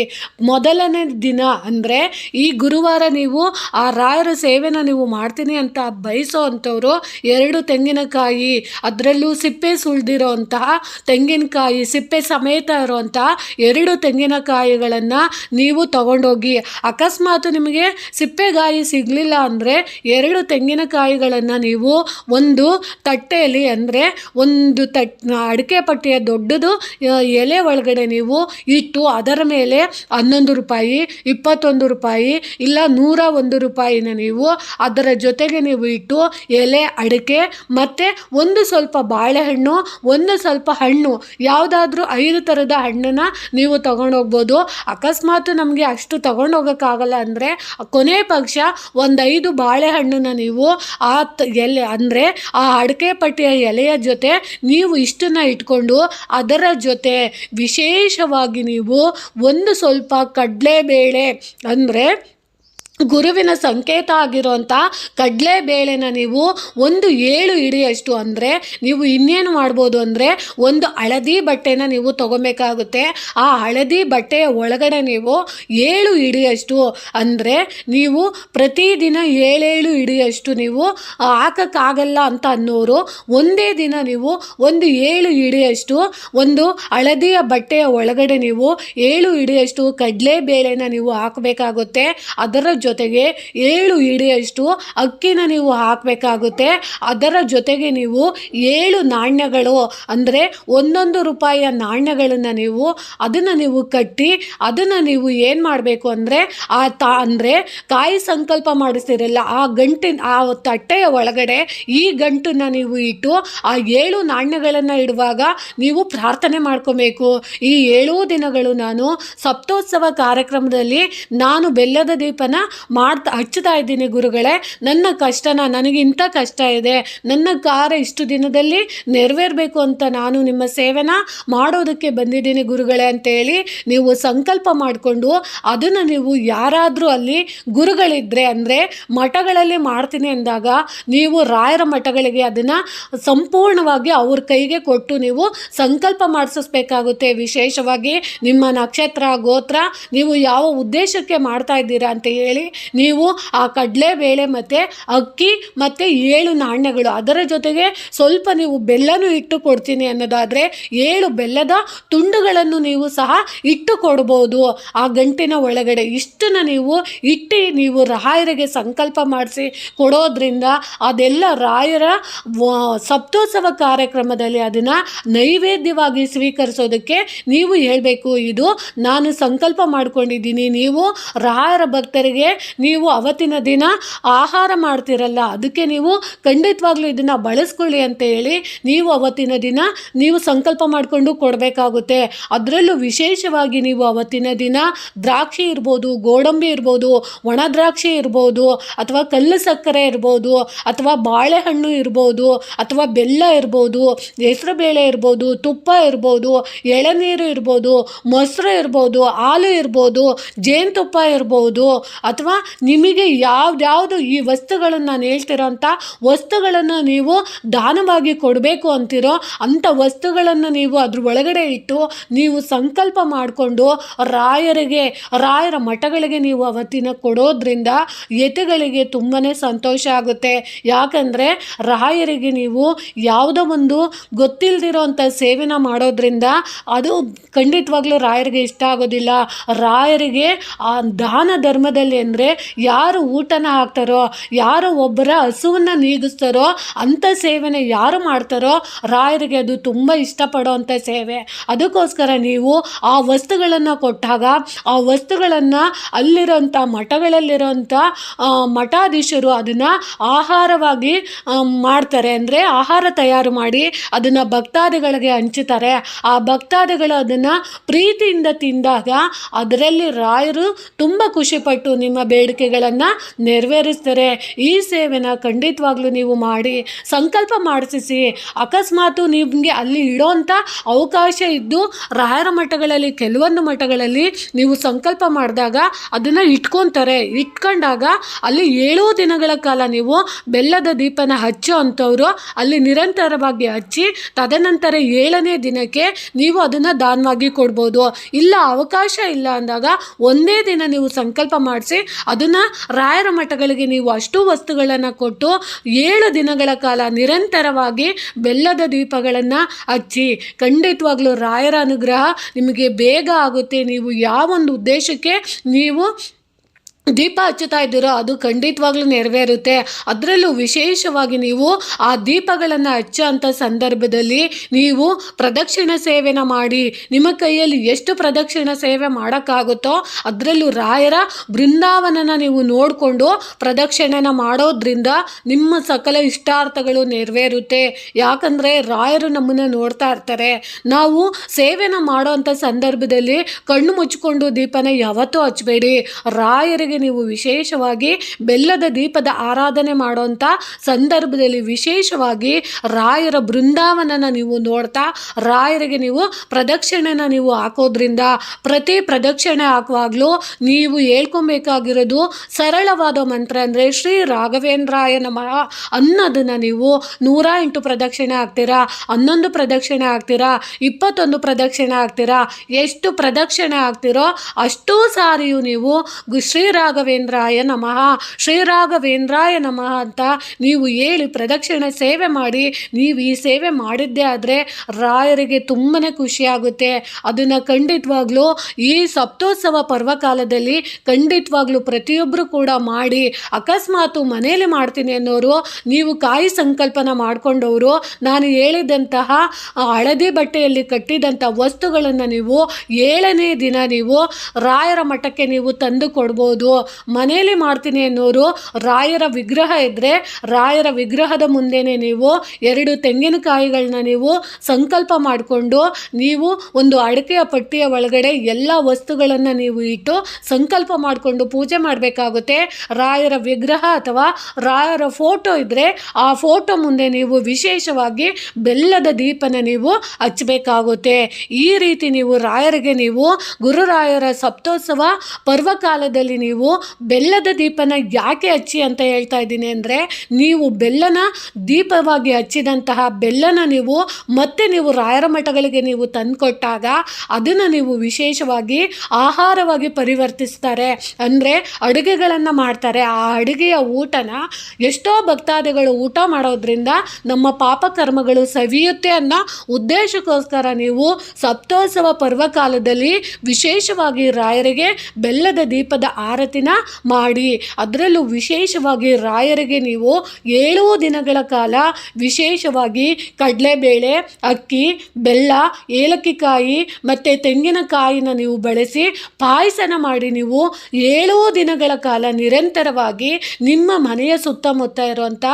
ಮೊದಲನೇ ದಿನ ಅಂದರೆ ಈ ಗುರುವಾರ ನೀವು ಆ ರಾಯರ ಸೇವೆನ ನೀವು ಮಾಡ್ತೀನಿ ಅಂತ ಬಯಸೋ ಅಂಥವ್ರು ಎರಡು ತೆಂಗಿನಕಾಯಿ, ಅದರಲ್ಲೂ ಸಿಪ್ಪೆ ಸುಳಿದಿರೋ ತೆಂಗಿನಕಾಯಿ ಸಿಪ್ಪೆ ಸಮೇತ ಇರುವಂತಹ ಎರಡು ತೆಂಗಿನಕಾಯಿಗಳನ್ನು ನೀವು ತಗೊಂಡೋಗಿ, ಅಕಸ್ಮಾತ್ ನಿಮಗೆ ಸಿಪ್ಪೆಗಾಯಿ ಸಿಗಲಿಲ್ಲ ಅಂದರೆ ಎರಡು ತೆಂಗಿನಕಾಯಿಗಳನ್ನು ನೀವು ಒಂದು ತಟ್ಟೆಯಲ್ಲಿ ಅಂದರೆ ಒಂದು ತಟ್ ಅಡಿಕೆ ಪಟ್ಟಿಯ ದೊಡ್ಡದು ಎಲೆ ಒಳಗಡೆ ನೀವು ಇಟ್ಟು ಅದರ ಮೇಲೆ ಹನ್ನೊಂದು ರೂಪಾಯಿ, ಇಪ್ಪತ್ತೊಂದು ರೂಪಾಯಿ, ಇಲ್ಲ ನೂರ ಒಂದು ರೂಪಾಯಿನ ನೀವು ಅದರ ಜೊತೆಗೆ ನೀವು ಇಟ್ಟು ಎಲೆ, ಅಡಿಕೆ ಮತ್ತು ಒಂದು ಸ್ವಲ್ಪ ಬಾಳೆಹಣ್ಣು, ಒಂದು ಸ್ವಲ್ಪ ಹಣ್ಣು, ಯಾವುದಾದ್ರೂ ಐದು ಥರದ ಹಣ್ಣನ್ನು ನೀವು ತಗೊಂಡೋಗ್ಬೋದು ಅಕಸ್ಮಾತ್ ನಮಗೆ ಅಷ್ಟು ತಗೊಂಡೋಗೋಕ್ಕಾಗಲ್ಲ ಅಂದರೆ ಕೊನೆ ಪಕ್ಷ ಒಂದು ಐದು ಬಾಳೆಹಣ್ಣನ್ನು ನೀವು ಆ ಎಲೆ ಅಂದರೆ ಆ ಅಡಕೆ ಪಟ್ಟಿಯ ಎಲೆಯ ಜೊತೆ ನೀವು ಇಷ್ಟನ್ನ ಇಟ್ಕೊಂಡು ಅದರ ಜೊತೆ ವಿಶೇಷವಾಗಿ ನೀವು ಒಂದು ಸ್ವಲ್ಪ ಕಡಲೆಬೇಳೆ ಅಂದರೆ ಗುರುವಿನ ಸಂಕೇತ ಆಗಿರುವಂಥ ಕಡಲೆಬೇಳೆನ ನೀವು ಒಂದು ಏಳು ಇಡಿಯಷ್ಟು ಅಂದರೆ ನೀವು ಇನ್ನೇನು ಮಾಡ್ಬೋದು ಅಂದರೆ ಒಂದು ಹಳದಿ ಬಟ್ಟೆನ ನೀವು ತಗೊಬೇಕಾಗುತ್ತೆ. ಆ ಹಳದಿ ಬಟ್ಟೆಯ ಒಳಗಡೆ ನೀವು ಏಳು ಇಡಿಯಷ್ಟು ಅಂದರೆ ನೀವು ಪ್ರತಿದಿನ ಏಳೇಳು ಇಡಿಯಷ್ಟು ನೀವು ಹಾಕೋಕ್ಕಾಗಲ್ಲ ಅಂತ ಅನ್ನೋರು ಒಂದೇ ದಿನ ನೀವು ಒಂದು ಏಳು ಇಡಿಯಷ್ಟು ಒಂದು ಹಳದಿಯ ಬಟ್ಟೆಯ ಒಳಗಡೆ ನೀವು ಏಳು ಇಡಿಯಷ್ಟು ಕಡಲೆಬೇಳೆನ ನೀವು ಹಾಕಬೇಕಾಗುತ್ತೆ. ಅದರ ಜೊತೆಗೆ ಏಳು ಇಡಿಯಷ್ಟು ಅಕ್ಕಿನ ನೀವು ಹಾಕಬೇಕಾಗುತ್ತೆ. ಅದರ ಜೊತೆಗೆ ನೀವು ಏಳು ನಾಣ್ಯಗಳು, ಅಂದರೆ ಒಂದೊಂದು ರೂಪಾಯಿಯ ನಾಣ್ಯಗಳನ್ನು ನೀವು ಅದನ್ನು ನೀವು ಕಟ್ಟಿ ಅದನ್ನು ನೀವು ಏನು ಮಾಡಬೇಕು ಅಂದರೆ ಆ ತಾ, ಅಂದರೆ ಕಾಯಿ ಸಂಕಲ್ಪ ಮಾಡಿಸ್ತಿರಲ್ಲ, ಆ ಗಂಟಿನ, ಆ ತಟ್ಟೆಯ ಒಳಗಡೆ ಈ ಗಂಟನ್ನು ನೀವು ಇಟ್ಟು ಆ ಏಳು ನಾಣ್ಯಗಳನ್ನು ಇಡುವಾಗ ನೀವು ಪ್ರಾರ್ಥನೆ ಮಾಡ್ಕೋಬೇಕು. ಈ ಏಳು ದಿನಗಳು ನಾನು ಸಪ್ತೋತ್ಸವ ಕಾರ್ಯಕ್ರಮದಲ್ಲಿ ನಾನು ಬೆಲ್ಲದ ದೀಪನ ಮಾಡ್ತಾ ಹಚ್ಚುತ್ತಾ ಇದ್ದೀನಿ ಗುರುಗಳೇ, ನನ್ನ ಕಷ್ಟನ ನನಗೆ ಇಂಥ ಕಷ್ಟ ಇದೆ, ನನ್ನ ಕಾರ ಇಷ್ಟು ದಿನದಲ್ಲಿ ನೆರವೇರಬೇಕು ಅಂತ ನಾನು ನಿಮ್ಮ ಸೇವೆನ ಮಾಡೋದಕ್ಕೆ ಬಂದಿದ್ದೀನಿ ಗುರುಗಳೇ ಅಂತೇಳಿ ನೀವು ಸಂಕಲ್ಪ ಮಾಡಿಕೊಂಡು ಅದನ್ನು ನೀವು ಯಾರಾದರೂ ಅಲ್ಲಿ ಗುರುಗಳಿದ್ದರೆ ಅಂದರೆ ಮಠಗಳಲ್ಲಿ ಮಾಡ್ತೀನಿ ಅಂದಾಗ ನೀವು ರಾಯರ ಮಠಗಳಿಗೆ ಅದನ್ನು ಸಂಪೂರ್ಣವಾಗಿ ಅವ್ರ ಕೈಗೆ ಕೊಟ್ಟು ನೀವು ಸಂಕಲ್ಪ ಮಾಡಿಸಬೇಕಾಗುತ್ತೆ ವಿಶೇಷವಾಗಿ ನಿಮ್ಮ ನಕ್ಷತ್ರ, ಗೋತ್ರ, ನೀವು ಯಾವ ಉದ್ದೇಶಕ್ಕೆ ಮಾಡ್ತಾ ಇದ್ದೀರಾ ಅಂತ ಹೇಳಿ ನೀವು ಆ ಕಡಲೆಬೇಳೆ ಮತ್ತು ಅಕ್ಕಿ ಮತ್ತು ಏಳು ನಾಣ್ಯಗಳು. ಅದರ ಜೊತೆಗೆ ಸ್ವಲ್ಪ ನೀವು ಬೆಲ್ಲನೂ ಇಟ್ಟು ಕೊಡ್ತೀನಿ ಅನ್ನೋದಾದರೆ ಏಳು ಬೆಲ್ಲದ ತುಂಡುಗಳನ್ನು ನೀವು ಸಹ ಇಟ್ಟು ಕೊಡ್ಬೋದು. ಆ ಗಂಟಿನ ಒಳಗಡೆ ಇಷ್ಟನ್ನು ನೀವು ಇಟ್ಟು ನೀವು ರಾಯರಿಗೆ ಸಂಕಲ್ಪ ಮಾಡಿಸಿ ಕೊಡೋದ್ರಿಂದ ಅದೆಲ್ಲ ರಾಯರ ಸಪ್ತೋತ್ಸವ ಕಾರ್ಯಕ್ರಮದಲ್ಲಿ ಅದನ್ನು ನೈವೇದ್ಯವಾಗಿ ಸ್ವೀಕರಿಸೋದಕ್ಕೆ ನೀವು ಹೇಳಬೇಕು. ಇದು ನಾನು ಸಂಕಲ್ಪ ಮಾಡ್ಕೊಂಡಿದ್ದೀನಿ. ನೀವು ರಾಯರ ಭಕ್ತರಿಗೆ ನೀವು ಅವತ್ತಿನ ದಿನ ಆಹಾರ ಮಾಡ್ತಿರಲ್ಲ, ಅದಕ್ಕೆ ನೀವು ಖಂಡಿತವಾಗ್ಲೂ ಇದನ್ನು ಬಳಸ್ಕೊಳ್ಳಿ ಅಂತ ಹೇಳಿ ನೀವು ಅವತ್ತಿನ ದಿನ ನೀವು ಸಂಕಲ್ಪ ಮಾಡಿಕೊಂಡು ಕೊಡಬೇಕಾಗುತ್ತೆ. ಅದರಲ್ಲೂ ವಿಶೇಷವಾಗಿ ನೀವು ಅವತ್ತಿನ ದಿನ ದ್ರಾಕ್ಷಿ ಇರ್ಬೋದು, ಗೋಡಂಬಿ ಇರ್ಬೋದು, ಒಣ ದ್ರಾಕ್ಷಿ ಇರ್ಬೋದು, ಅಥವಾ ಕಲ್ಲು ಸಕ್ಕರೆ ಇರ್ಬೋದು, ಅಥವಾ ಬಾಳೆಹಣ್ಣು ಇರ್ಬೋದು, ಅಥವಾ ಬೆಲ್ಲ ಇರ್ಬೋದು, ಹೆಸರುಬೇಳೆ ಇರ್ಬೋದು, ತುಪ್ಪ ಇರ್ಬೋದು, ಎಳನೀರು ಇರ್ಬೋದು, ಮೊಸರು ಇರ್ಬೋದು, ಹಾಲು ಇರ್ಬೋದು, ಜೇನುತುಪ್ಪ ಇರ್ಬೋದು, ಅಥವಾ ನಿಮಗೆ ಯಾವ್ದ್ಯಾವುದು ಈ ವಸ್ತುಗಳನ್ನು ನಾನು ಹೇಳ್ತಿರೋ ಅಂಥ ವಸ್ತುಗಳನ್ನು ನೀವು ದಾನವಾಗಿ ಕೊಡಬೇಕು ಅಂತಿರೋ ಅಂಥ ವಸ್ತುಗಳನ್ನು ನೀವು ಅದ್ರ ಒಳಗಡೆ ಇಟ್ಟು ನೀವು ಸಂಕಲ್ಪ ಮಾಡಿಕೊಂಡು ರಾಯರಿಗೆ, ರಾಯರ ಮಠಗಳಿಗೆ ನೀವು ಅವತ್ತಿನ ಕೊಡೋದ್ರಿಂದ ಯತಿಗಳಿಗೆ ತುಂಬಾ ಸಂತೋಷ ಆಗುತ್ತೆ. ಯಾಕಂದರೆ ರಾಯರಿಗೆ ನೀವು ಯಾವುದೋ ಒಂದು ಗೊತ್ತಿಲ್ಲದಿರೋ ಅಂಥ ಸೇವೆನ ಮಾಡೋದ್ರಿಂದ ಅದು ಖಂಡಿತವಾಗ್ಲೂ ರಾಯರಿಗೆ ಇಷ್ಟ ಆಗೋದಿಲ್ಲ. ರಾಯರಿಗೆ ಆ ದಾನ ಧರ್ಮದಲ್ಲಿ ಅಂದರೆ ಯಾರು ಊಟನ ಹಾಕ್ತಾರೋ, ಯಾರು ಒಬ್ಬರ ಹಸುವನ್ನು ನೀಗಿಸ್ತಾರೋ ಅಂಥ ಸೇವೆನ ಯಾರು ಮಾಡ್ತಾರೋ ರಾಯರಿಗೆ ಅದು ತುಂಬ ಇಷ್ಟಪಡೋವಂಥ ಸೇವೆ. ಅದಕ್ಕೋಸ್ಕರ ನೀವು ಆ ವಸ್ತುಗಳನ್ನು ಕೊಟ್ಟಾಗ, ಆ ವಸ್ತುಗಳನ್ನು ಅಲ್ಲಿರೋಂಥ ಮಠಗಳಲ್ಲಿರೋಂಥ ಮಠಾಧೀಶರು ಅದನ್ನು ಆಹಾರವಾಗಿ ಮಾಡ್ತಾರೆ. ಅಂದರೆ ಆಹಾರ ತಯಾರು ಮಾಡಿ ಅದನ್ನು ಭಕ್ತಾದಿಗಳಿಗೆ ಹಂಚುತ್ತಾರೆ. ಆ ಭಕ್ತಾದಿಗಳು ಅದನ್ನು ಪ್ರೀತಿಯಿಂದ ತಿಂದಾಗ ಅದರಲ್ಲಿ ರಾಯರು ತುಂಬ ಖುಷಿಪಟ್ಟು ನಿಮ್ಮ ಬೇಡಿಕೆಗಳನ್ನು ನೆರವೇರಿಸ್ತಾರೆ. ಈ ಸೇವೆನ ಖಂಡಿತವಾಗ್ಲೂ ನೀವು ಮಾಡಿ, ಸಂಕಲ್ಪ ಮಾಡಿಸಿ ಅಕಸ್ಮಾತು ನಿಮಗೆ ಅಲ್ಲಿ ಇಡೋಂಥ ಅವಕಾಶ ಇದ್ದು, ರಾಯರ ಮಠಗಳಲ್ಲಿ, ಕೆಲವೊಂದು ಮಠಗಳಲ್ಲಿ ನೀವು ಸಂಕಲ್ಪ ಮಾಡಿದಾಗ ಅದನ್ನು ಇಟ್ಕೊತಾರೆ. ಇಟ್ಕೊಂಡಾಗ ಅಲ್ಲಿ ಏಳು ದಿನಗಳ ಕಾಲ ನೀವು ಬೆಲ್ಲದ ದೀಪನ ಹಚ್ಚೋ ಅಂಥವ್ರು ಅಲ್ಲಿ ನಿರಂತರವಾಗಿ ಹಚ್ಚಿ, ತದನಂತರ ಏಳನೇ ದಿನಕ್ಕೆ ನೀವು ಅದನ್ನು ದಾನವಾಗಿ ಕೊಡ್ಬೋದು. ಇಲ್ಲ, ಅವಕಾಶ ಇಲ್ಲ ಅಂದಾಗ ಒಂದೇ ದಿನ ನೀವು ಸಂಕಲ್ಪ ಮಾಡಿಸಿ ಅದನ್ನು ರಾಯರ ಮಠಗಳಿಗೆ ನೀವು ಅಷ್ಟು ವಸ್ತುಗಳನ್ನು ಕೊಟ್ಟು ಏಳು ದಿನಗಳ ಕಾಲ ನಿರಂತರವಾಗಿ ಬೆಲ್ಲದ ದೀಪಗಳನ್ನು ಹಚ್ಚಿ, ಖಂಡಿತವಾಗ್ಲೂ ರಾಯರ ಅನುಗ್ರಹ ನಿಮಗೆ ಬೇಗ ಆಗುತ್ತೆ. ನೀವು ಯಾವೊಂದು ಉದ್ದೇಶಕ್ಕೆ ನೀವು ದೀಪ ಹಚ್ಚುತ್ತಾ ಇದ್ದೀರೋ, ಅದು ಖಂಡಿತವಾಗ್ಲೂ ನೆರವೇರುತ್ತೆ. ಅದರಲ್ಲೂ ವಿಶೇಷವಾಗಿ ನೀವು ಆ ದೀಪಗಳನ್ನು ಹಚ್ಚೋ ಅಂಥ ಸಂದರ್ಭದಲ್ಲಿ ನೀವು ಪ್ರದಕ್ಷಿಣ ಸೇವೆನ ಮಾಡಿ, ನಿಮ್ಮ ಕೈಯಲ್ಲಿ ಎಷ್ಟು ಪ್ರದಕ್ಷಿಣ ಸೇವೆ ಮಾಡೋಕ್ಕಾಗುತ್ತೋ ಅದರಲ್ಲೂ ರಾಯರ ಬೃಂದಾವನನ ನೀವು ನೋಡಿಕೊಂಡು ಪ್ರದಕ್ಷಿಣೆನ ಮಾಡೋದ್ರಿಂದ ನಿಮ್ಮ ಸಕಲ ಇಷ್ಟಾರ್ಥಗಳು ನೆರವೇರುತ್ತೆ. ಯಾಕಂದರೆ ರಾಯರು ನಮ್ಮನ್ನು ನೋಡ್ತಾ ಇರ್ತಾರೆ. ನಾವು ಸೇವೆನ ಮಾಡೋ ಅಂಥ ಸಂದರ್ಭದಲ್ಲಿ ಕಣ್ಣು ಮುಚ್ಕೊಂಡು ದೀಪನ ಯಾವತ್ತೂ ಹಚ್ಚಬೇಡಿ. ರಾಯರಿಗೆ ನೀವು ವಿಶೇಷವಾಗಿ ಬೆಲ್ಲದ ದೀಪದ ಆರಾಧನೆ ಮಾಡುವಂಥ ಸಂದರ್ಭದಲ್ಲಿ ವಿಶೇಷವಾಗಿ ರಾಯರ ಬೃಂದಾವನನ ನೀವು ನೋಡ್ತಾ, ರಾಯರಿಗೆ ನೀವು ಪ್ರದಕ್ಷಿಣೆನ ನೀವು ಹಾಕೋದ್ರಿಂದ ಪ್ರತಿ ಪ್ರದಕ್ಷಿಣೆ ಹಾಕುವಾಗಲೂ ನೀವು ಹೇಳ್ಕೊಬೇಕಾಗಿರೋದು ಸರಳವಾದ ಮಂತ್ರ ಅಂದರೆ ಶ್ರೀ ರಾಘವೇಂದ್ರಾಯ ನಮಃ ಅನ್ನೋದನ್ನು ನೀವು ನೂರ ಎಂಟು ಪ್ರದಕ್ಷಿಣೆ ಹಾಕ್ತೀರಾ, ಹನ್ನೊಂದು ಪ್ರದಕ್ಷಿಣೆ ಹಾಕ್ತೀರಾ, ಇಪ್ಪತ್ತೊಂದು ಪ್ರದಕ್ಷಿಣೆ ಹಾಕ್ತೀರಾ, ಎಷ್ಟು ಪ್ರದಕ್ಷಿಣೆ ಹಾಕ್ತಿರೋ ಅಷ್ಟೂ ಸಾರಿಯೂ ನೀವು ಶ್ರೀ ರಾಘವೇಂದ್ರಾಯ ನಮಃ. ಶ್ರೀ ರಾಘವೇಂದ್ರಾಯ ನಮಃ ಅಂತ ನೀವು ಹೇಳಿ ಪ್ರದಕ್ಷಿಣೆ ಸೇವೆ ಮಾಡಿ, ನೀವು ಈ ಸೇವೆ ಮಾಡಿದ್ದೇ ಆದರೆ ರಾಯರಿಗೆ ತುಂಬಾ ಖುಷಿಯಾಗುತ್ತೆ ಅದನ್ನು ಖಂಡಿತವಾಗ್ಲೂ ಈ ಸಪ್ತೋತ್ಸವ ಪರ್ವಕಾಲದಲ್ಲಿ ಖಂಡಿತವಾಗ್ಲೂ ಪ್ರತಿಯೊಬ್ಬರು ಕೂಡ ಮಾಡಿ, ಅಕಸ್ಮಾತು ಮನೆಯಲ್ಲಿ ಮಾಡ್ತೀನಿ ಅನ್ನೋರು, ನೀವು ಕಾಯಿ ಸಂಕಲ್ಪನ ಮಾಡ್ಕೊಂಡವರು, ನಾನು ಹೇಳಿದಂತಹ ಹಳದಿ ಬಟ್ಟೆಯಲ್ಲಿ ಕಟ್ಟಿದಂಥ ವಸ್ತುಗಳನ್ನು ನೀವು ಏಳನೇ ದಿನ ನೀವು ರಾಯರ ಮಠಕ್ಕೆ ನೀವು ತಂದು ಕೊಡ್ಬೋದು. ಮನೇಲಿ ಮಾಡ್ತೀನಿ ಅನ್ನೋರು ರಾಯರ ವಿಗ್ರಹ ಇದ್ದರೆ ರಾಯರ ವಿಗ್ರಹದ ಮುಂದೆನೇ ನೀವು ಎರಡು ತೆಂಗಿನಕಾಯಿಗಳನ್ನ ನೀವು ಸಂಕಲ್ಪ ಮಾಡಿಕೊಂಡು ನೀವು ಒಂದು ಅಡಿಕೆಯ ಪಟ್ಟಿಯ ಒಳಗಡೆ ಎಲ್ಲ ವಸ್ತುಗಳನ್ನು ನೀವು ಇಟ್ಟು ಸಂಕಲ್ಪ ಮಾಡಿಕೊಂಡು ಪೂಜೆ ಮಾಡಬೇಕಾಗುತ್ತೆ. ರಾಯರ ವಿಗ್ರಹ ಅಥವಾ ರಾಯರ ಫೋಟೋ ಇದ್ದರೆ ಆ ಫೋಟೋ ಮುಂದೆ ನೀವು ವಿಶೇಷವಾಗಿ ಬೆಲ್ಲದ ದೀಪನ ನೀವು ಹಚ್ಚಬೇಕಾಗುತ್ತೆ. ಈ ರೀತಿ ನೀವು ರಾಯರಿಗೆ ನೀವು ಗುರುರಾಯರ ಸಪ್ತೋತ್ಸವ ಪರ್ವಕಾಲದಲ್ಲಿ ನೀವು ಬೆಲ್ಲದ ದೀಪನ ಯಾಕೆ ಹಚ್ಚಿ ಅಂತ ಹೇಳ್ತಾ ಇದ್ದೀನಿ ಅಂದರೆ, ನೀವು ಬೆಲ್ಲನ ದೀಪವಾಗಿ ಹಚ್ಚಿದಂತಹ ಬೆಲ್ಲನ ನೀವು ಮತ್ತೆ ನೀವು ರಾಯರ ಮಠಗಳಿಗೆ ನೀವು ತಂದುಕೊಟ್ಟಾಗ ಅದನ್ನು ನೀವು ವಿಶೇಷವಾಗಿ ಆಹಾರವಾಗಿ ಪರಿವರ್ತಿಸ್ತಾರೆ. ಅಂದರೆ ಅಡುಗೆಗಳನ್ನು ಮಾಡ್ತಾರೆ. ಆ ಅಡುಗೆಯ ಊಟನ ಎಷ್ಟೋ ಭಕ್ತಾದಿಗಳು ಊಟ ಮಾಡೋದ್ರಿಂದ ನಮ್ಮ ಪಾಪಕರ್ಮಗಳು ಸವಿಯುತ್ತೆ ಅನ್ನೋ ಉದ್ದೇಶಕ್ಕೋಸ್ಕರ ನೀವು ಸಪ್ತೋತ್ಸವ ಪರ್ವಕಾಲದಲ್ಲಿ ವಿಶೇಷವಾಗಿ ರಾಯರಿಗೆ ಬೆಲ್ಲದ ದೀಪದ ಆರತಿನ ಮಾಡಿ. ಅದರಲ್ಲೂ ವಿಶೇಷವಾಗಿ ರಾಯರಿಗೆ ನೀವು ಏಳು ದಿನಗಳ ಕಾಲ ವಿಶೇಷವಾಗಿ ಕಡಲೆಬೇಳೆ, ಅಕ್ಕಿ, ಬೆಲ್ಲ, ಏಲಕ್ಕಿಕಾಯಿ ಮತ್ತು ತೆಂಗಿನಕಾಯಿನ ನೀವು ಬಳಸಿ ಪಾಯಸನ ಮಾಡಿ ನೀವು ಏಳು ದಿನಗಳ ಕಾಲ ನಿರಂತರವಾಗಿ ನಿಮ್ಮ ಮನೆಯ ಸುತ್ತಮುತ್ತ ಇರುವಂಥ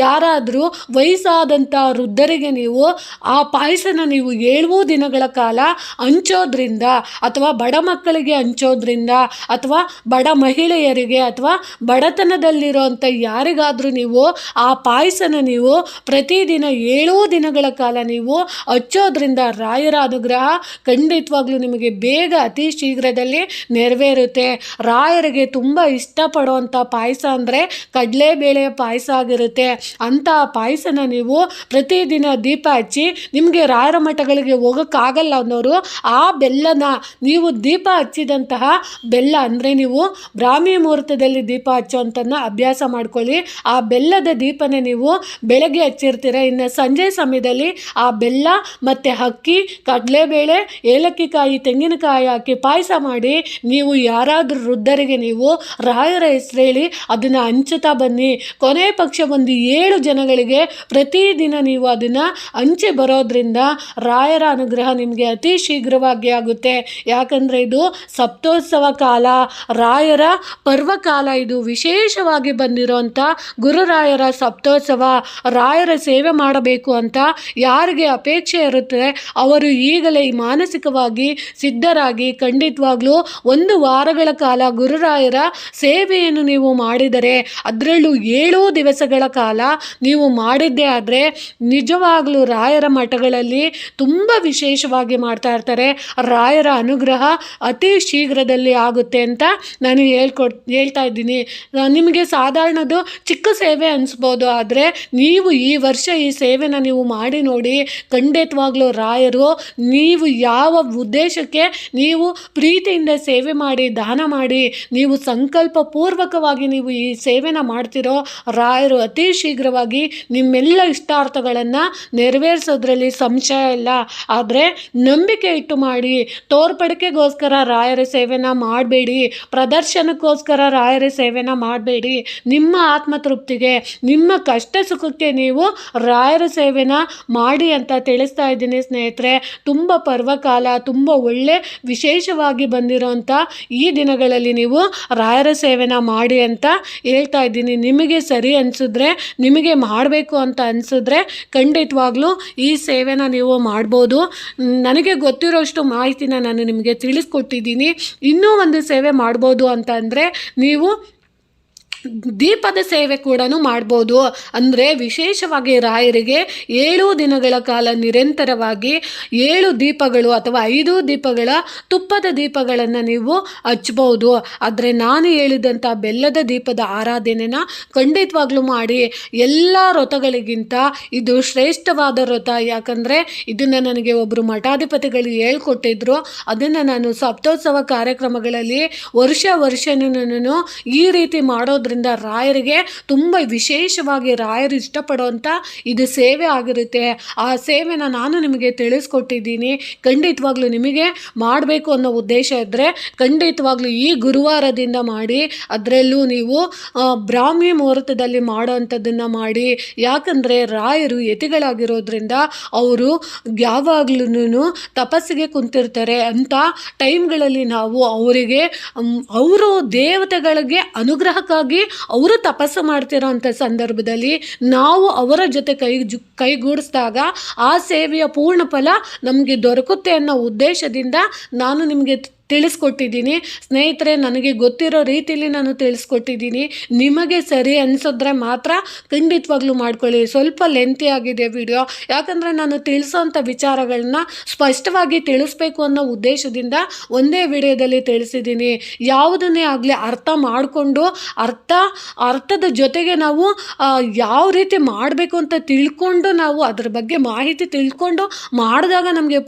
ಯಾರಾದರೂ ವಯಸ್ಸಾದಂಥ ವೃದ್ಧರಿಗೆ ನೀವು ಆ ಪಾಯಸನ ನೀವು ಏಳು ದಿನಗಳ ಕಾಲ ಹಂಚೋದ್ರಿಂದ ಅಥವಾ ಬಡ ಮಕ್ಕಳಿಗೆ ಹಂಚೋದ್ರಿಂದ ಅಥವಾ ಬಡ ಮಹಿಳೆಯರಿಗೆ ಅಥವಾ ಬಡತನದಲ್ಲಿರೋಂಥ ಯಾರಿಗಾದರೂ ನೀವು ಆ ಪಾಯಸನ ನೀವು ಪ್ರತಿದಿನ ಏಳು ದಿನಗಳ ಕಾಲ ನೀವು ಹಚ್ಚೋದ್ರಿಂದ ರಾಯರ ಅನುಗ್ರಹ ಖಂಡಿತವಾಗ್ಲೂ ನಿಮಗೆ ಬೇಗ ಅತಿ ಶೀಘ್ರದಲ್ಲಿ ನೆರವೇರುತ್ತೆ. ರಾಯರಿಗೆ ತುಂಬ ಇಷ್ಟಪಡುವಂಥ ಪಾಯಸ ಅಂದರೆ ಕಡಲೆಬೇಳೆ ಪಾಯಸ ಆಗಿರುತ್ತೆ. ಅಂಥ ಪಾಯಸನ ನೀವು ಪ್ರತಿದಿನ ದೀಪ ಹಚ್ಚಿ ನಿಮಗೆ ರಾಯರ ಮಠಗಳಿಗೆ ಹೋಗೋಕ್ಕಾಗಲ್ಲ ಅನ್ನೋರು ಆ ಬೆಲ್ಲನ ನೀವು ದೀಪ ಹಚ್ಚಿದಂತಹ ಬೆಲ್ಲ ಅಂದರೆ ನೀವು ಬ್ರಾಹ್ಮಿ ಮುಹೂರ್ತದಲ್ಲಿ ದೀಪ ಹಚ್ಚುವಂಥದ್ದನ್ನ ಅಭ್ಯಾಸ ಮಾಡ್ಕೊಳ್ಳಿ. ಆ ಬೆಲ್ಲದ ದೀಪನೇ ನೀವು ಬೆಳಗ್ಗೆ ಹಚ್ಚಿರ್ತೀರ? ಇನ್ನು ಸಂಜೆ ಸಮಯದಲ್ಲಿ ಆ ಬೆಲ್ಲ ಮತ್ತು ಅಕ್ಕಿ, ಕಡಲೆಬೇಳೆ ಏಲಕ್ಕಿ ಕಾಯಿ ತೆಂಗಿನಕಾಯಿ ಹಾಕಿ ಪಾಯಸ ಮಾಡಿ ನೀವು ಯಾರಾದರೂ ವೃದ್ಧರಿಗೆ ನೀವು ರಾಯರ ಹೆಸರು ಹೇಳಿ ಅದನ್ನು ಹಂಚುತ್ತಾ ಬನ್ನಿ. ಕೊನೆ ಪಕ್ಷ ಒಂದು ಏಳು ಜನಗಳಿಗೆ ಪ್ರತಿದಿನ ನೀವು ಅದನ್ನು ಹಂಚಿ ಬರೋದ್ರಿಂದ ರಾಯರ ಅನುಗ್ರಹ ನಿಮಗೆ ಅತಿ ಶೀಘ್ರವಾಗಿ ಆಗುತ್ತೆ. ಯಾಕಂದರೆ ಇದು ಸಪ್ತೋತ್ಸವ ಕಾಲ. ರಾಯರ ಪರ್ವಕಾಲ ಇದು ವಿಶೇಷವಾಗಿ ಬಂದಿರೋಂಥ ಗುರುರಾಯರ ಸಪ್ತೋತ್ಸವ, ರಾಯರ ಸೇವೆ ಮಾಡಬೇಕು ಅಂತ ಯಾರಿಗೆ ಅಪೇಕ್ಷೆ ಇರುತ್ತೆ, ಅವರು ಈಗಲೇ ಮಾನಸಿಕವಾಗಿ ಸಿದ್ಧರಾಗಿ ಖಂಡಿತವಾಗ್ಲೂ ಒಂದು ವಾರಗಳ ಕಾಲ ಗುರುರಾಯರ ಸೇವೆಯನ್ನು ನೀವು ಮಾಡಿದರೆ, ಅದರಲ್ಲೂ ಏಳು ದಿವಸಗಳ ಕಾಲ ನೀವು ಮಾಡಿದ್ದೇ ಆದರೆ ನಿಜವಾಗ್ಲೂ ರಾಯರ ಮಠಗಳಲ್ಲಿ ತುಂಬ ವಿಶೇಷವಾಗಿ ಮಾಡ್ತಾ ಇರ್ತಾರೆ. ರಾಯರ ಅನುಗ್ರಹ ಅತಿ ಶೀಘ್ರದಲ್ಲಿ ಆಗುತ್ತೆ ಅಂತ ನಾನು ಹೇಳ್ಕೊಡ್, ಹೇಳ್ತಾ ಇದ್ದೀನಿ. ನಿಮಗೆ ಸಾಧಾರಣದು ಚಿಕ್ಕ ಸೇವೆ ಅನಿಸ್ಬೋದು. ಆದರೆ ನೀವು ಈ ವರ್ಷ ಈ ಸೇವೆನ ನೀವು ಮಾಡಿ ನೋಡಿ, ಖಂಡಿತವಾಗ್ಲೂ ರಾಯರು, ನೀವು ಯಾವ ಉದ್ದೇಶಕ್ಕೆ ನೀವು ಪ್ರೀತಿಯಿಂದ ಸೇವೆ ಮಾಡಿ, ದಾನ ಮಾಡಿ, ನೀವು ಸಂಕಲ್ಪ ಪೂರ್ವಕವಾಗಿ ನೀವು ಈ ಸೇವೆನ ಮಾಡ್ತಿರೋ ರಾಯರು ಅತಿ ಶೀಘ್ರವಾಗಿ ನಿಮ್ಮೆಲ್ಲ ಇಷ್ಟಾರ್ಥಗಳನ್ನು ನೆರವೇರಿಸೋದ್ರಲ್ಲಿ ಸಂಶಯ ಇಲ್ಲ. ಆದರೆ ನಂಬಿಕೆ ಇಟ್ಟು ಮಾಡಿ, ತೋರ್ಪಡಿಕೆಗೋಸ್ಕರ ರಾಯರ ಸೇವೆನ ಮಾಡಬೇಡಿ. ಪ್ರದರ್ಶನಕ್ಕೋಸ್ಕರ ರಾಯರ ಸೇವೆನ ಮಾಡಬೇಡಿ. ನಿಮ್ಮ ಆತ್ಮತೃಪ್ತಿಗೆ, ನಿಮ್ಮ ಕಷ್ಟ ಸುಖಕ್ಕೆ ನೀವು ರಾಯರ ಸೇವೆನ ಮಾಡಿ ಅಂತ ತಿಳಿಸ್ತಾ ಇದ್ದೀನಿ ಸ್ನೇಹಿತರೆ. ತುಂಬ ಪರ್ವಕಾಲ, ತುಂಬ ಒಳ್ಳೆ ವಿಶೇಷವಾಗಿ ಬಂದಿರೋಂಥ ಈ ದಿನಗಳಲ್ಲಿ ನೀವು ರಾಯರ ಸೇವೆನ ಮಾಡಿ ಅಂತ ಹೇಳ್ತಾ ಇದ್ದೀನಿ. ನಿಮಗೆ ಸರಿ ಅನಿಸಿದ್ರೆ, ನಿಮಗೆ ಮಾಡಬೇಕು ಅಂತ ಅನಿಸಿದ್ರೆ ಖಂಡಿತವಾಗ್ಲೂ ಈ ಸೇವೆನ ನೀವು ಮಾಡ್ಬೋದು. ನನಗೆ ಗೊತ್ತಿರೋಷ್ಟು ಮಾಹಿತಿನ ನಾನು ನಿಮಗೆ ತಿಳಿಸ್ಕೊಟ್ಟಿದ್ದೀನಿ. ಇನ್ನೂ ಒಂದು ಸೇವೆ ಮಾಡ್ಬೋದು ಅಂತ ಅಂದರೆ ನೀವು ದೀಪದ ಸೇವೆ ಕೂಡ ಮಾಡ್ಬೋದು. ಅಂದರೆ ವಿಶೇಷವಾಗಿ ರಾಯರಿಗೆ ಏಳು ದಿನಗಳ ಕಾಲ ನಿರಂತರವಾಗಿ ಏಳು ದೀಪಗಳು ಅಥವಾ ಐದು ದೀಪಗಳ ತುಪ್ಪದ ದೀಪಗಳನ್ನು ನೀವು ಹಚ್ಬೋದು. ಆದರೆ ನಾನು ಹೇಳಿದಂಥ ಬೆಲ್ಲದ ದೀಪದ ಆರಾಧನೆನ ಖಂಡಿತವಾಗ್ಲೂ ಮಾಡಿ ಎಲ್ಲ ವ್ರತಗಳಿಗಿಂತ ಇದು ಶ್ರೇಷ್ಠವಾದ ವ್ರತ. ಯಾಕಂದರೆ ಇದನ್ನು ನನಗೆ ಒಬ್ಬರು ಮಠಾಧಿಪತಿಗಳು ಹೇಳ್ಕೊಟ್ಟಿದ್ರು. ಅದನ್ನು ನಾನು ಸಪ್ತೋತ್ಸವ ಕಾರ್ಯಕ್ರಮಗಳಲ್ಲಿ ವರ್ಷ ವರ್ಷನೂ ಈ ರೀತಿ ಮಾಡೋದ್ರಿಂದ ರಾಯರಿಗೆ ತುಂಬ ವಿಶೇಷವಾಗಿ ರಾಯರು ಇಷ್ಟಪಡುವಂಥ ಇದು ಸೇವೆ ಆಗಿರುತ್ತೆ. ಆ ಸೇವೆನ ನಾನು ನಿಮಗೆ ತಿಳಿಸ್ಕೊಟ್ಟಿದ್ದೀನಿ. ಖಂಡಿತವಾಗ್ಲೂ ನಿಮಗೆ ಮಾಡಬೇಕು ಅನ್ನೋ ಉದ್ದೇಶ ಇದ್ದರೆ ಖಂಡಿತವಾಗ್ಲೂ ಈ ಗುರುವಾರದಿಂದ ಮಾಡಿ, ಅದರಲ್ಲೂ ನೀವು ಬ್ರಾಹ್ಮಿ ಮುಹೂರ್ತದಲ್ಲಿ ಮಾಡೋವಂಥದ್ದನ್ನು ಮಾಡಿ. ಯಾಕಂದರೆ ರಾಯರು ಯತಿಗಳಾಗಿರೋದ್ರಿಂದ ಅವರು ಯಾವಾಗ್ಲೂ ತಪಸ್ಸಿಗೆ ಕುಂತಿರ್ತಾರೆ ಅಂತ ಟೈಮ್ಗಳಲ್ಲಿ ನಾವು ಅವರಿಗೆ, ಅವರು ದೇವತೆಗಳಿಗೆ ಅನುಗ್ರಹಕ್ಕಾಗಿ ಅವರು ತಪಸ್ಸು ಮಾಡ್ತಿರೋ ಅಂಥ ಸಂದರ್ಭದಲ್ಲಿ ನಾವು ಅವರ ಜೊತೆ ಕೈ ಜು ಕೈಗೂಡಿಸಿದಾಗ ಆ ಸೇವೆಯ ಪೂರ್ಣ ಫಲ ನಮಗೆ ದೊರಕುತ್ತೆ ಅನ್ನೋ ಉದ್ದೇಶದಿಂದ ನಾನು ನಿಮಗೆ ತಿಳಿಸ್ಕೊಟ್ಟಿದ್ದೀನಿ. ಸ್ನೇಹಿತರೆ, ನನಗೆ ಗೊತ್ತಿರೋ ರೀತಿಯಲ್ಲಿ ನಾನು ತಿಳಿಸ್ಕೊಟ್ಟಿದ್ದೀನಿ. ನಿಮಗೆ ಸರಿ ಅನಿಸಿದ್ರೆ ಮಾತ್ರ ಖಂಡಿತವಾಗ್ಲೂ ಮಾಡ್ಕೊಳ್ಳಿ. ಸ್ವಲ್ಪ ಲೆಂತಿ ಆಗಿದೆ ವಿಡಿಯೋ ಯಾಕಂದರೆ ನಾನು ತಿಳಿಸೋಂಥ ವಿಚಾರಗಳನ್ನ ಸ್ಪಷ್ಟವಾಗಿ ತಿಳಿಸ್ಬೇಕು ಅನ್ನೋ ಉದ್ದೇಶದಿಂದ ಒಂದೇ ವಿಡಿಯೋದಲ್ಲಿ ತಿಳಿಸಿದ್ದೀನಿ. ಯಾವುದನ್ನೇ ಆಗಲಿ ಅರ್ಥ ಮಾಡಿಕೊಂಡು, ಅರ್ಥ, ಅರ್ಥದ ಜೊತೆಗೆ ನಾವು ಯಾವ ರೀತಿ ಮಾಡಬೇಕು ಅಂತ ತಿಳ್ಕೊಂಡು ನಾವು ಅದ್ರ ಬಗ್ಗೆ ಮಾಹಿತಿ ತಿಳ್ಕೊಂಡು ಮಾಡಿದಾಗ ನಮಗೆ